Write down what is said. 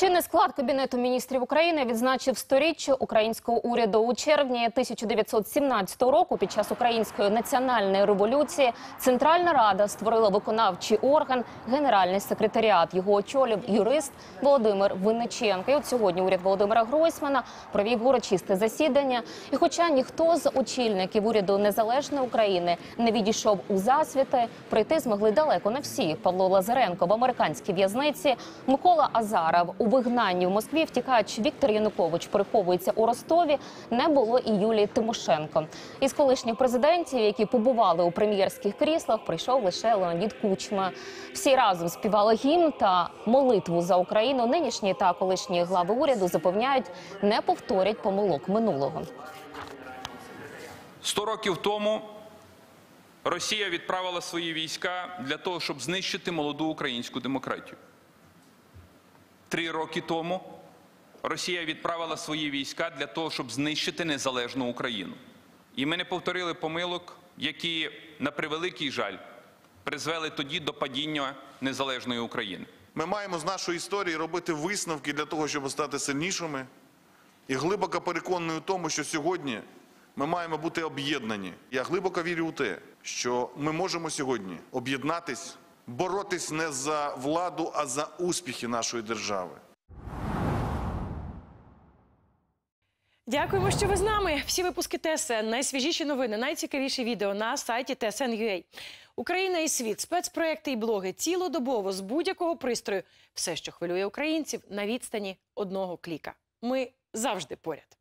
Чинний склад Кабінету міністрів України відзначив сторіччя українського уряду у червні 1917 року. Під час української національної революції Центральна Рада створила виконавчий орган Генеральний секретаріат. Його очолив юрист Володимир Винниченко. І от сьогодні уряд Володимира Гройсмана провів урочисте засідання. І, хоча ніхто з очільників уряду незалежної України не відійшов у засвіти, прийти змогли далеко не всі. Павло Лазаренко в американській в'язниці, Микола Азаров у вигнанні в Москві. Втікач Віктор Янукович переховується у Ростові. Не було і Юлії Тимошенко. Із колишніх президентів, які побували у прем'єрських кріслах, прийшов лише Леонід Кучма. Всі разом співали гімн та молитву за Україну. Нинішні та колишні глави уряду запевняють, не повторять помилок минулого. Сто років тому Росія відправила свої війська для того, щоб знищити молоду українську демократію. Три роки тому Росія відправила свої війська для того, щоб знищити незалежну Україну. І ми не повторили помилок, які, на превеликий жаль, призвели тоді до падіння незалежної України. Ми маємо з нашої історії робити висновки для того, щоб стати сильнішими. І глибоко переконаний у тому, що сьогодні ми маємо бути об'єднані. Я глибоко вірю у те, що ми можемо сьогодні об'єднатись, боротись не за владу, а за успіхи нашої держави. Дякуємо, що ви з нами. Всі випуски ТСН, найсвіжіші новини, найцікавіші відео на сайті TSN.ua. Україна і світ, спецпроекти і блоги цілодобово з будь-якого пристрою. Все, що хвилює українців на відстані одного кліка. Ми завжди поряд.